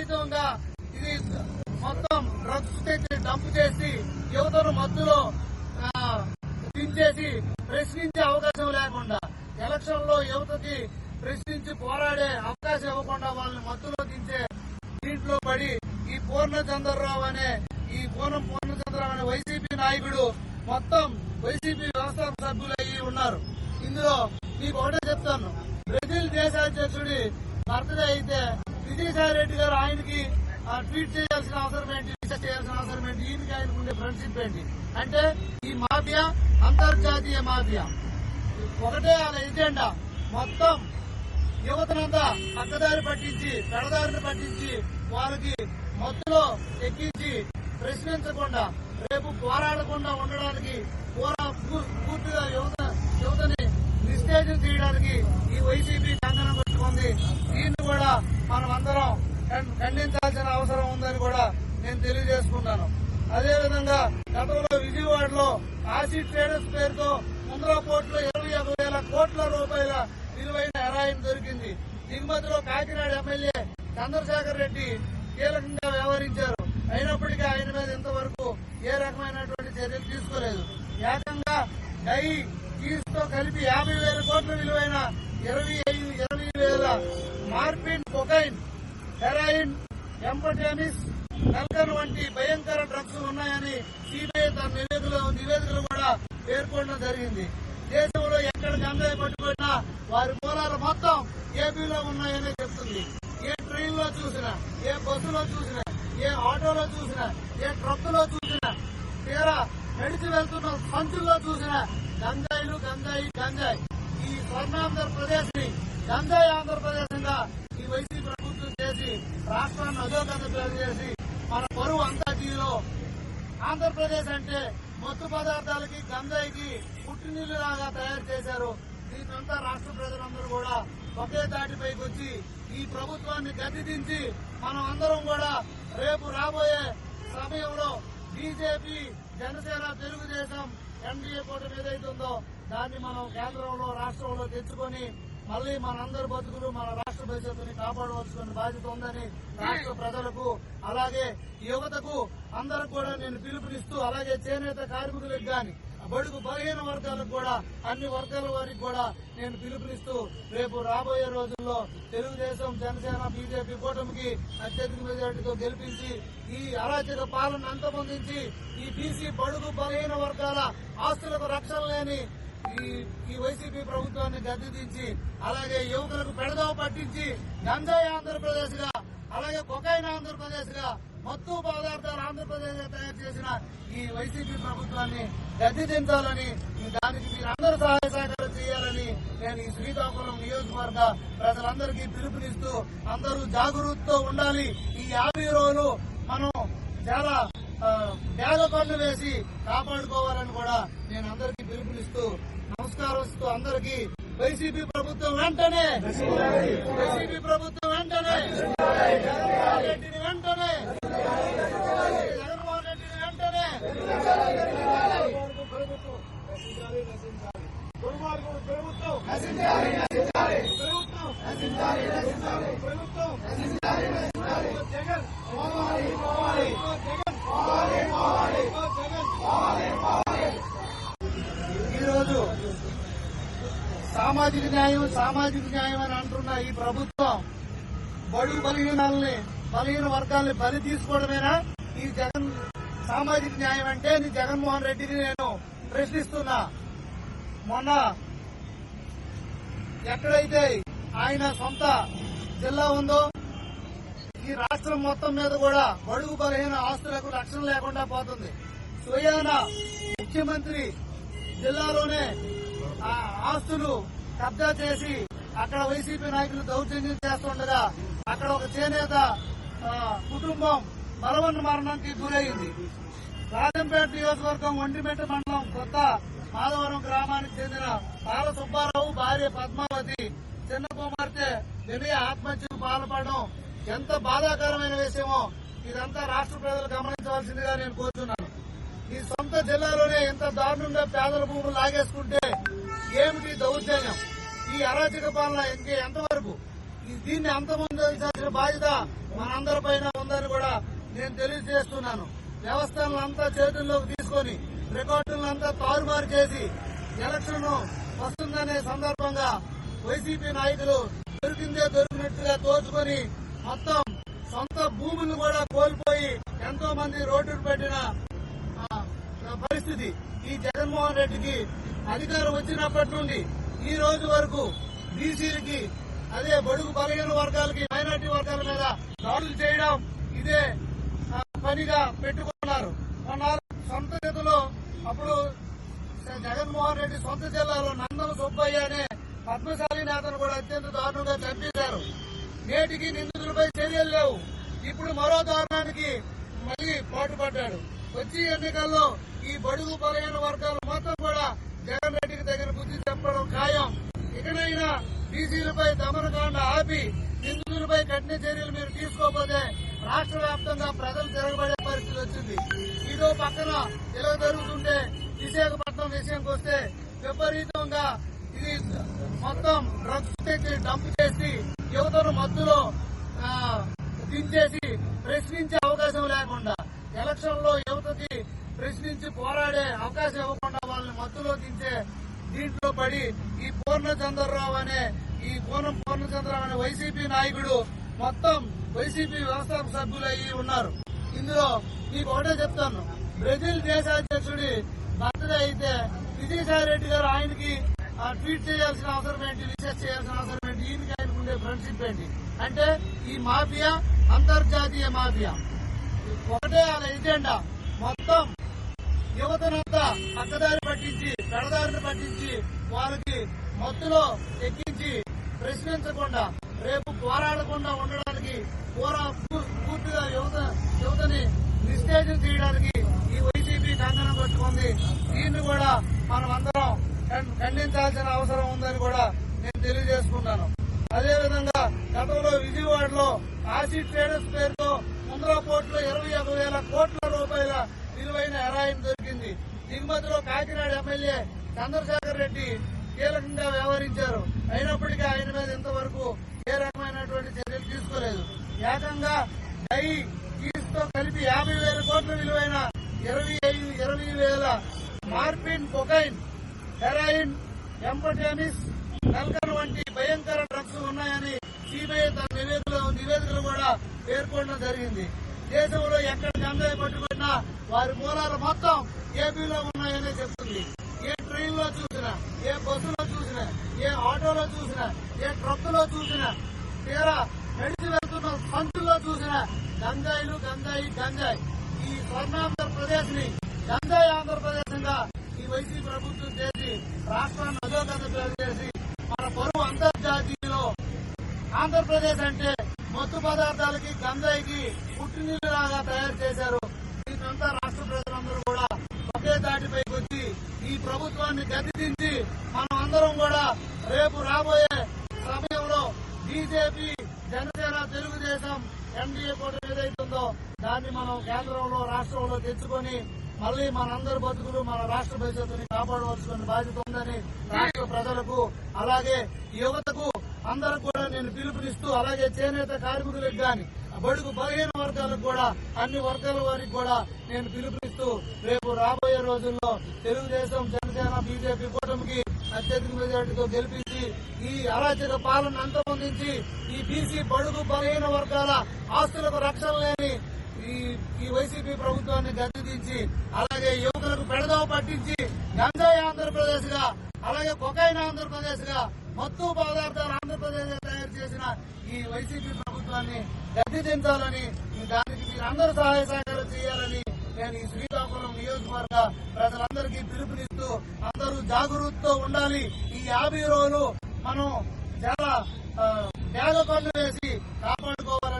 విపరీతంగా ఇది మొత్తం డ్రగ్స్ తెచ్చి డంప్ చేసి యువతను మత్తులో దించేసి ప్రశ్నించే అవకాశం లేకుండా ఎలక్షన్లో యువతకి ప్రశ్నించి పోరాడే అవకాశం ఇవ్వకుండా వాళ్ళని మత్తులో దించే దీంట్లో పడి ఈ పూర్ణచంద్రరావు అనే ఈ పూర్ణ పూర్ణచంద్రరావు అనే వైసీపీ నాయకుడు మొత్తం వైసీపీ వ్యవస్థాపక సభ్యులు అయ్యి ఉన్నారు. ఇందులో మీకు ఒకటే చెప్తాను. బ్రెజిల్ దేశాధ్యక్షుడి బర్త్డే అయితే విజయసాయి రెడ్డి గారు ఆయనకి ట్వీట్ చేయాల్సిన అవసరం ఏంటి విజిట్ చేయాల్సిన అవసరం ఏంటి ఈయనకి ఆయనకు ఉండే ఫ్రెండ్షిప్ ఏంటి? అంటే ఈ మాఫియా అంతర్జాతీయ మాఫియా. ఒకటే వాళ్ళ ఎజెండా మొత్తం యువతనంతా పక్కదారి పట్టించి పెడదారిని పట్టించి వారికి మత్తులో ఎక్కించి ప్రశ్నించకుండా రేపు పోరాడకుండా ఉండడానికి పోరా పూ- పూర్తిగా యువత యువతని నిస్తేజం చేయడానికి ఈ వైసీపీ కంకణం పెట్టుకుంది దీన్ని కూడా మనం అందరం ఖండ్- ఖండించాల్సిన అవసరం ఉందని కూడా నేను తెలియజేసుకుంటాను. అదేవిధంగా గతంలో విజయవాడలో ఆసిడ్ ట్రేడర్స్ పేరుతో ముంద్రా పోర్టులో ఇరవై ఒక వేల కోట్ల రూపాయల విలువైన హెరాయిన్ దొరికింది. దిగుమతిలో కాకినాడ ఎమ్మెల్యే చంద్రశేఖర్ రెడ్డి కీలకంగా వ్యవహరించారు. అయినప్పటికీ ఆయన మీద ఇంతవరకు ఏ రకమైనటువంటి చర్యలు తీసుకోలేదు. ఏకంగా డై కీస్తో కలిపి యాభై వేల కోట్ల విలువైన పట్టుకోవడం జరిగింది. దేశంలో ఎక్కడ గంజాయి పట్టుకున్నా వారి మూలాలు మొత్తం ఏపీలో ఉన్నాయనే చెప్తుంది. ఏ ట్రైన్లో చూసినా ఏ బస్సులో చూసినా ఏ ఆటోలో చూసినా ఏ ట్రక్కులో చూసినా తీరా నడిచి వెళ్తున్న సంచుల్లో చూసినా గంజాయిలు గంజాయి గంజాయి. ఈ స్వర్ణాంధ్రప్రదేశ్ని గంజాయి ఆంధ్రప్రదేశ్గా ఈ వైసీపీ ప్రభుత్వం చేసి రాష్ట్రాన్ని అధోగత పేరు చేసి మన బరువు అంతా జీలో ఆంధ్రప్రదేశ్ అంటే మత్తు పదార్థాలకి గంజాయికి పుట్టినీళ్ళు లాగా తయారు చేశారు. దీనంతా రాష్ట్ర ప్రజలందరూ కూడా ఒకే దాటిపైకి వచ్చి ఈ ప్రభుత్వాన్ని గద్దెదించి మనం అందరం కూడా రేపు రాబోయే సమయంలో బీజేపీ జనసేన తెలుగుదేశం ఎన్డీఏ కూటమి ఏదైతుందో దాన్ని మనం కేంద్రంలో రాష్ట్రంలో తెచ్చుకొని మళ్ళీ మనందరి బతుకులు మన రాష్ట్ర భవిష్యత్తుని కాపాడవలసిన బాధ్యత ఉందని రాష్ట్ర ప్రజలకు అలాగే యువతకు అందరికి కూడా నేను పిలుపునిస్తూ అలాగే చేనేత కార్మికులకు గాని బడుగు బలహీన వర్గాలకు కూడా అన్ని వర్గాల వారికి కూడా నేను పిలుపునిస్తూ రేపు రాబోయే రోజుల్లో తెలుగుదేశం జనసేన బీజేపీ కూటమికి అత్యధిక మెజార్టీతో గెలిపించి ఈ అరాచక పాలన అంతమొందించి ఈ బీసీ బడుగు బలహీన వర్గాల ఆస్తులకు రక్షణ లేని ఈ ఈ వైసీపీ ప్రభుత్వాన్ని గద్దెదించి అలాగే యువకులకు పెడదవ పట్టించి గంజాయి ఆంధ్రప్రదేశ్గా అలాగే కొకైన్ ఆంధ్రప్రదేశ్గా మత్తు పదార్థాలు ఆంధ్రప్రదేశ్గా తయారు చేసిన ఈ వైసీపీ ప్రభుత్వాన్ని గద్దెదించాలని దానికి మీరందరూ సహాయ సహకారం చేయాలని నేను ఈ శ్రీకాకుళం నియోజకవర్గ ప్రజలందరికీ పిలుపునిస్తూ అందరూ జాగరూకతో ఉండాలి. ఈ యాభై రోజులు మనం చాలా బ్యాగ పనులు వేసి కాపాడుకోవాలని కూడా నేను అందరికీ పిలుపునిస్తూ నమస్కారస్తూ అందరికీ వైసీపీ ప్రభుత్వం వెంటనే వైసీపీ ప్రభుత్వం వెంటనే జగన్మోహన్ రెడ్డిని వెంటనే దుర్మార్గుడు ప్రభుత్వం ప్రభుత్వం ప్రభుత్వం జగన్ పోవాలి పోవాలి జగన్ పోవాలి పోవాలి జగన్ పోవాలి ఈరోజు సామాజిక న్యాయం సామాజిక న్యాయం అని అంటున్న ఈ ప్రభుత్వం బడుగు బలహీనాలని బలహీన వర్గాల్ని బలి తీసుకోవడమేనా? ఈ జగన్ సామాజిక న్యాయం అంటే నీ జగన్మోహన్ రెడ్డిని నేను ప్రశ్నిస్తున్నా. మొన్న ఎక్కడైతే ఆయన సొంత జిల్లా ఉందో ఈ రాష్ట్రం మొత్తం మీద కూడా బడుగు బలహీన ఆస్తులకు రక్షణ లేకుండా పోతుంది. స్వయాన ముఖ్యమంత్రి జిల్లాలోనే ఆ ఆస్తులు కబ్జా చేసి అక్కడ వైసీపీ నాయకులు దౌర్జన్యం చేస్తుండగా అక్కడ ఒక చేనేత కుటుంబం బలవన్న మరణానికి గురైంది. రాజంపేట నియోజకవర్గం ఒంటిమెట్టు మండలం కొత్త మాధవరం గ్రామానికి చెందిన పాల సుబ్బారావు భార్య పద్మావతి చిన్న కుమార్తె వినయ ఆత్మహత్యకు పాల్పడడం ఎంత బాధాకరమైన విషయమో ఇదంతా రాష్ట్ర ప్రజలు గమనించవలసిందిగా నేను కోరుతున్నాను ఈ సొంత జిల్లాలోనే ఇంత దారుణంగా పేదల భూములు లాగేసుకుంటే ఏమిటి దౌర్జన్యం? ఈ అరాచక పాలన ఇంకే ఎంతవరకు? ఈ- దీన్ని అంతమొందించాల్సిన బాధ్యత మనందరి పైన ఉందని కూడా నేను తెలియజేస్తున్నాను. వ్యవస్థలను అంతా చేతుల్లోకి తీసుకొని రికార్డులను అంతా తారుమారు చేసి ఎలక్షన్ వస్తుందనే సందర్భంగా వైసీపీ నాయకులు దొరికిందే దొరికినట్టుగా దోచుకొని మొత్తం సొంత భూములను కూడా కోల్పోయి ఎంతో మంది రోడ్డు పెట్టిన పరిస్థితి ఈ జగన్మోహన్ రెడ్డికి అధికారం వచ్చినప్పటి నుండి ఈ రోజు వరకు బీసీలకి అదే బడుగు బలహీన వర్గాలకి మైనార్టీ వర్గాల మీద దాడులు చేయడం ఇదే పనిగా పెట్టుకున్నారు. కొన్నాళ్ళు సొంత చేతిలో అప్పుడు జగన్మోహన్ రెడ్డి సొంత జిల్లాలో నందన సుబ్బయ్య అనే పద్మశాలి నేతను కూడా అత్యంత దారుణంగా చంపేశారు. నేటికి నిందితులపై చర్యలు లేవు. ఇప్పుడు మరో దారుణానికి మళ్ళీ పాటుపడ్డాడు. వచ్చే ఎన్నికల్లో ఈ బడుగు బలహీన వర్గాలు మాత్రం కూడా జగన్ రెడ్డికి దగ్గర బుద్ధి చెప్పడం ఖాయం. ఇకనైనా బీసీలపై దమనకాండ ఆపి నిందితులపై కఠిన చర్యలు మీరు తీసుకోకపోతే రాష్ట్ర వ్యాప్తంగా ప్రజలు తిరగబడే పరిస్థితి వచ్చింది. ఇదో పక్కన ఇలా జరుగుతుంటే విశాఖపట్నం విషయంకి వస్తే విపరీతంగా ఇది మొత్తం డ్రగ్స్ తెచ్చి డంప్ చేసి యువతను మత్తులో దించేసి ప్రశ్నించే అవకాశం లేకుండా ఎలక్షన్లో యువతకి ప్రశ్నించి పోరాడే అవకాశం ఇవ్వకుండా వాళ్ళని మత్తులో దించే దీంట్లో పడి ఈ పూర్ణచంద్రరావు అనే ఈ పూర్ణ పూర్ణచంద్రరావు అనే వైసీపీ నాయకుడు మొత్తం వైసీపీ వ్యవస్థాపక సభ్యులు అయ్యి ఉన్నారు. ఇందులో మీకు ఒకటే చెప్తాను. బ్రెజిల్ దేశాధ్యక్షుడి బర్త్డే అయితే విజయసాయి రెడ్డి గారు ఆయనకి ట్వీట్ చేయాల్సిన అవసరం ఏంటి రీసెర్చ్ చేయాల్సిన అవసరం ఏంటి ఈయనకి ఆయనకు ఉండే ఫ్రెండ్షిప్ ఏంటి? అంటే ఈ మాఫియా అంతర్జాతీయ మాఫియా. ఒకటే వాళ్ళ ఎజెండా. మొత్తం యువతనంతా పక్కదారి పట్టించి పెడదారిని పట్టించి వారికి మత్తులో ఎక్కించి ప్రశ్నించకుండా రేపు పోరాడకుండా ఉండడానికి పోరా పూ- పూర్తిగా యువత యువతని నిస్తేజం చేయడానికి ఈ వైసీపీ కంకణం కట్టుకుంది. దీన్ని కూడా మనం అందరం ఖండించాల్సిన అవసరం ఉందని కూడా నేను తెలియజేసుకుంటాను. అదేవిధంగా గతంలో విజయవాడలో ఆసిడ్ ట్రేడర్స్ పేరుతో ముంద్రా పోర్టులో ఇరవై ఒక వేల కోట్ల రూపాయల విలువైన హెరాయిన్ దొరికింది. దిగుమతిలో కాకినాడ ఎమ్మెల్యే చంద్రశేఖర్ రెడ్డి కీలకంగా వ్యవహరించారు. అయినప్పటికీ ఆయన మీద ఇంతవరకు ఏ రకమైనటువంటి చర్యలు తీసుకోలేదు. ఏకంగా డై తో కలిపి యాభై వేల కోట్ల విలువైన ఇరవై ఐదు ఇరవై వేల మార్పిన్ కొకైన్ హెరాయిన్ ఎంపటేమిస్ నల్కన్ వంటి భయంకర డ్రగ్స్ ఉన్నాయని సిబిఐ తన నివేదికలో నివేదికలు కూడా పేర్కొనడం జరిగింది. దేశంలో ఎక్కడ గంజాయి పట్టుకున్నా వారి మూలాలు మొత్తం ఏపీలో ఉన్నాయనే చెప్తుంది. ఏ ట్రైన్లో చూసినా ఏ బస్సులో చూసినా ఏ ఆటోలో చూసినా ఏ ట్రక్కులో చూసినా తీరా నడిచి వెళ్తున్న సంచుల్లో చూసినా గంజాయిలు గంజాయి గంజాయి. ఈ స్వర్ణాంధ్రప్రదేశ్ని గంజాయి ఆంధ్రప్రదేశ్ ఈ వైసీపీ ప్రభుత్వం చేసి రాష్ట్రాన్ని అధోగత పేరు చేసి మన పరువు అంతర్జాతీయలో ఆంధ్రప్రదేశ్ అంటే మత్తు పదార్థాలకి గంజాయికి పుట్టినీళ్ళు లాగా తయారు చేశారు. దీనంతా రాష్ట్ర ప్రజలందరూ కూడా ఒకే దాటిపైకి వచ్చి ఈ ప్రభుత్వాన్ని గదిదించి మనం అందరం కూడా రేపు రాబోయే సమయంలో బీజేపీ జనసేన తెలుగుదేశం ఎన్డీఏ కూటమి ఏదైతుందో దాన్ని మనం కేంద్రంలో రాష్ట్రంలో తెచ్చుకొని మళ్ళీ మనందరి బతుకులు మన రాష్ట్ర భవిష్యత్తుని కాపాడవలసిన బాధ్యత ఉందని రాష్ట్ర ప్రజలకు అలాగే యువతకు అందరికి కూడా నేను పిలుపునిస్తూ అలాగే చేనేత కార్మికులకు గాని బడుగు బలహీన వర్గాలకు కూడా అన్ని వర్గాల వారికి కూడా నేను పిలుపునిస్తూ రేపు రాబోయే రోజుల్లో తెలుగుదేశం జనసేన బీజేపీ కూటమికి అత్యధిక మెజార్టీతో గెలిపించి ఈ అరాచక పాలన అంతమొందించి ఈ బీసీ బడుగు బలహీన వర్గాల ఆస్తులకు రక్షణ లేని ఈ ఈ వైసీపీ ప్రభుత్వాన్ని గద్దెదించి అలాగే యువకులకు పెడదావ పట్టించి గంజాయి ఆంధ్రప్రదేశ్గా అలాగే కొకైన్ ఆంధ్రప్రదేశ్గా మత్తు పదార్థాలు ఆంధ్రప్రదేశ్ తయారు చేసిన ఈ వైసీపీ ప్రభుత్వాన్ని గద్దెదించాలని దానికి మీరందరూ సహాయ సహకారం చేయాలని నేను ఈ శ్రీకాకుళం నియోజకవర్గ ప్రజలందరికీ పిలుపునిస్తూ అందరూ జాగరూకతో ఉండాలి. ఈ యాభై రోజులు మనం చాలా ఆ, వేగ పనులు వేసి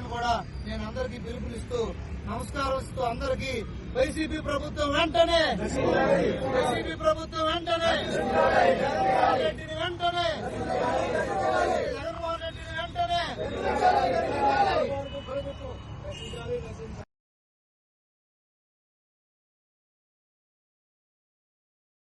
కాపాడుకోవాలని కూడా నేను అందరికీ పిలుపునిస్తూ నమస్కారం అందరికీ వైసీపీ ప్రభుత్వం వెంటనే వైసీపీ ప్రభుత్వం వెంటనే జగన్మోహన్ రెడ్డిని వెంటనే జగన్మోహన్ రెడ్డిని వెంటనే.